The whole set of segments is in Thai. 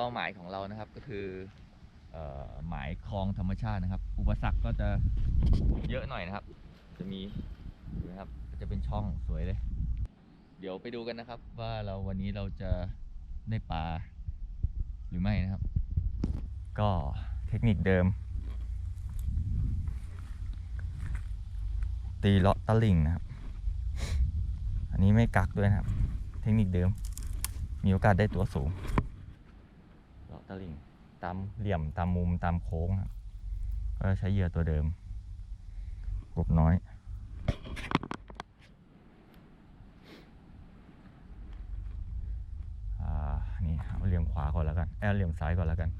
เป้าหมายของเรานะครับก็คือหมายคลองธรรมชาตินะครับ อุปสรรคก็จะเยอะหน่อยนะครับ จะมีนะครับจะเป็นช่องสวยเลย เดี๋ยวไปดูกันนะครับ ว่าเราวันนี้เราจะได้ปลาหรือไม่นะครับ ก็เทคนิคเดิม ตีเลาะตะลิ่งนะครับ อันนี้ไม่กักด้วยนะครับ เทคนิคเดิม มีโอกาสได้ตัวสูง ตลิ่ง ตามเหลี่ยมตามมุมตามโค้งครับก็ใช้เหยื่อตัวเดิมกบน้อย อ่า นี่เอาเหลี่ยมขวาก่อนแล้วกันแอบเหลี่ยมซ้ายก่อนแล้วกัน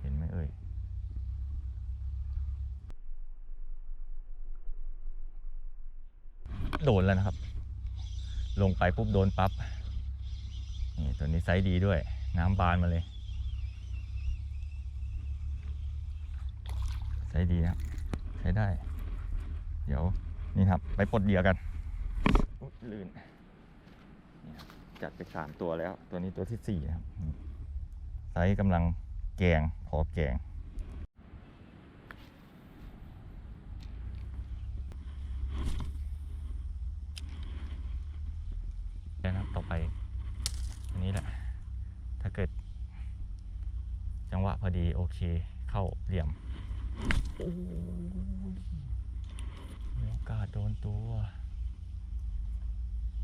เห็นไหมเอ่ยโดนแล้วนะครับ ลงไปปุ๊บโดนปั๊บ นี่ตัวนี้ไซส์ดีด้วย น้ำบานมาเลย ไซส์ดีครับ ใช้ได้ เดี๋ยวนี่ครับ ไปปลดเหยื่อกันลื่นจัดไปสามตัวแล้ว ตัวนี้ตัวที่สี่ครับ ไซส์กำลังแกงพอแกงนะครับต่อไปอันนี้แหละ ถ้า เกิด จังหวะพอดีโอเค เข้าเหลี่ยมโอ้ยมีโอกาสโดนตัว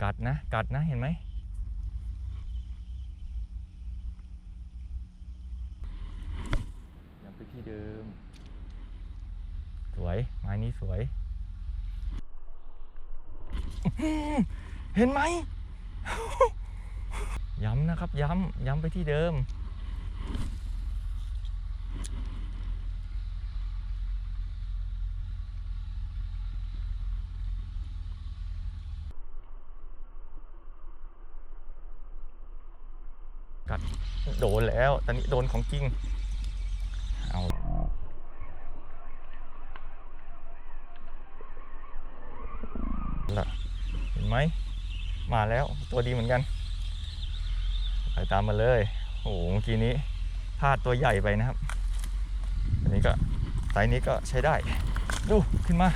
กัดนะ กัดนะเห็นไหมยังไปที่เดิม สวย ไม้นี้สวย เห็นไหม ย้ำนะครับ ย้ำ ย้ำไปที่เดิม กัดโดนแล้ว ตอนนี้โดนของจริง เอาละเห็นไหม มาแล้วตัวดีเหมือนกัน ไปตามมาเลย โอ้โหเมื่อกี้นี้พลาดตัวใหญ่ไปนะครับ อันนี้ก็ไซส์นี้ก็ใช้ได้ ดูขึ้นมา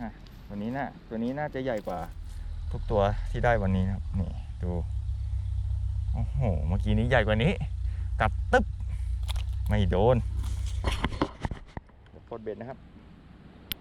ฮะตัวนี้น่าตัวนี้น่าจะใหญ่กว่าทุกตัวที่ได้วันนี้นะครับ นี่ดูโอ้โหเมื่อกี้นี้ใหญ่กว่านี้ กัดตึ๊บไม่โดนปลดเบ็ดนะครับ